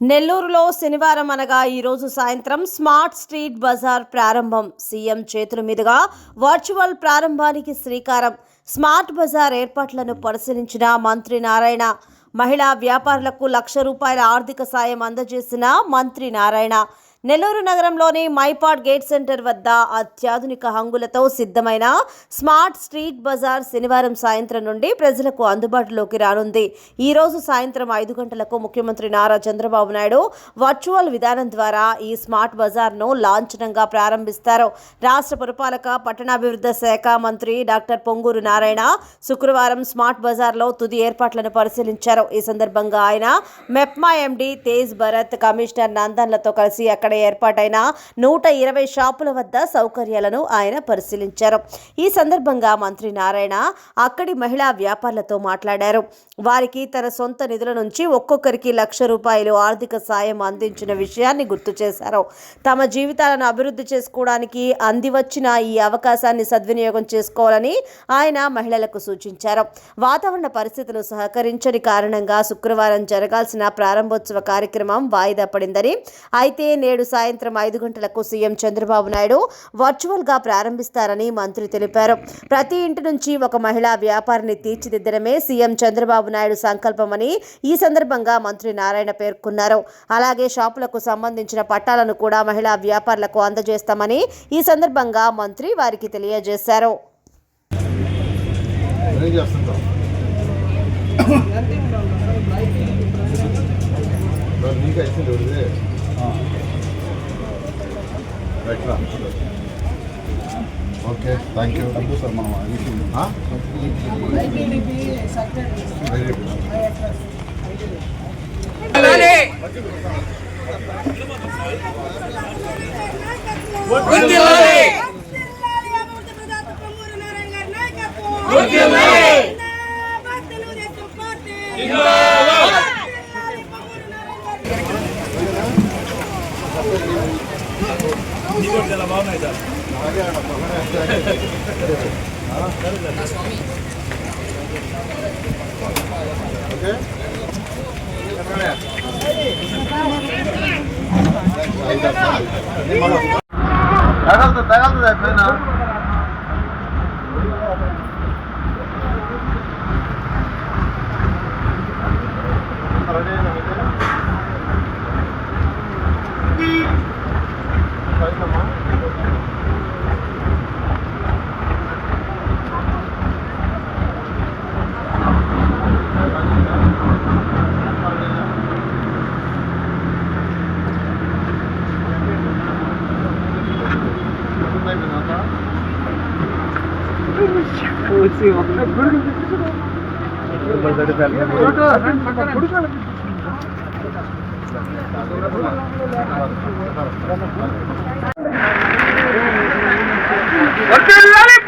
నెల్లూరులో శనివారం అనగా ఈరోజు సాయంత్రం స్మార్ట్ స్ట్రీట్ బజార్ ప్రారంభం. సీఎం చేతుల మీదుగా వర్చువల్ ప్రారంభానికి శ్రీకారం. స్మార్ట్ బజార్ ఏర్పాట్లను పరిశీలించిన మంత్రి నారాయణ. మహిళా వ్యాపారులకు లక్ష రూపాయల ఆర్థిక సాయం అందజేసిన మంత్రి నారాయణ. నెల్లూరు నగరంలోని మైపాడ్ గేట్ సెంటర్ వద్ద అత్యాధునిక హంగులతో సిద్ధమైన స్మార్ట్ స్ట్రీట్ బజార్ శనివారం సాయంత్రం నుండి ప్రజలకు అందుబాటులోకి రానుంది. ఈ రోజు సాయంత్రం ఐదు గంటలకు ముఖ్యమంత్రి నారా చంద్రబాబు నాయుడు వర్చువల్ విధానం ద్వారా ఈ స్మార్ట్ బజార్ను లాంఛనంగా ప్రారంభిస్తారు. రాష్ట్ర పురపాలక పట్టణాభివృద్ధి శాఖ మంత్రి డాక్టర్ పొంగూరు నారాయణ శుక్రవారం స్మార్ట్ బజార్లో తుది ఏర్పాట్లను పరిశీలించారు. ఈ సందర్భంగా ఆయన మెప్మా ఎండి తేజ్ భరత్ కమిషనర్ నందన్లతో కలిసి అక్కడ ఏర్పాటైన నూట ఇరవై షాపుల వద్ద సౌకర్యాలను ఆయన పరిశీలించారు. ఈ సందర్భంగా మంత్రి నారాయణ అక్కడి మహిళా వ్యాపారులతో మాట్లాడారు. వారికి తన సొంత నిధుల నుంచి ఒక్కొక్కరికి లక్ష రూపాయలు ఆర్థిక సాయం అందించిన విషయాన్ని గుర్తు చేశారు. తమ జీవితాలను అభివృద్ధి చేసుకోవడానికి అందివచ్చిన ఈ అవకాశాన్ని సద్వినియోగం చేసుకోవాలని ఆయన మహిళలకు సూచించారు. వాతావరణ పరిస్థితులు సహకరించని కారణంగా శుక్రవారం జరగాల్సిన ప్రారంభోత్సవ కార్యక్రమం వాయిదా పడిందని అయితే నేడు సాయంత్రం ఐదు గంటలకు సీఎం చంద్రబాబు నాయుడు వర్చువల్గా ప్రారంభిస్తారని మంత్రి తెలిపారు. ప్రతి ఇంటి నుంచి ఒక మహిళా వ్యాపారిని తీర్చిదిద్దడమే సీఎం చంద్రబాబు నాయుడు సంకల్పమని ఈ సందర్భంగా మంత్రి నారాయణ పేర్కొన్నారు. అలాగే షాపులకు సంబంధించిన పట్టాలను కూడా మహిళా వ్యాపారులకు అందజేస్తామని ఈ సందర్భంగా మంత్రి వారికి తెలియజేశారు. నీకు okay thank you thank you sir మనం Very good okay తగలుతుంది తగలుతుంది పైన రెడీ కూర్చి ఒక్క وفي الألف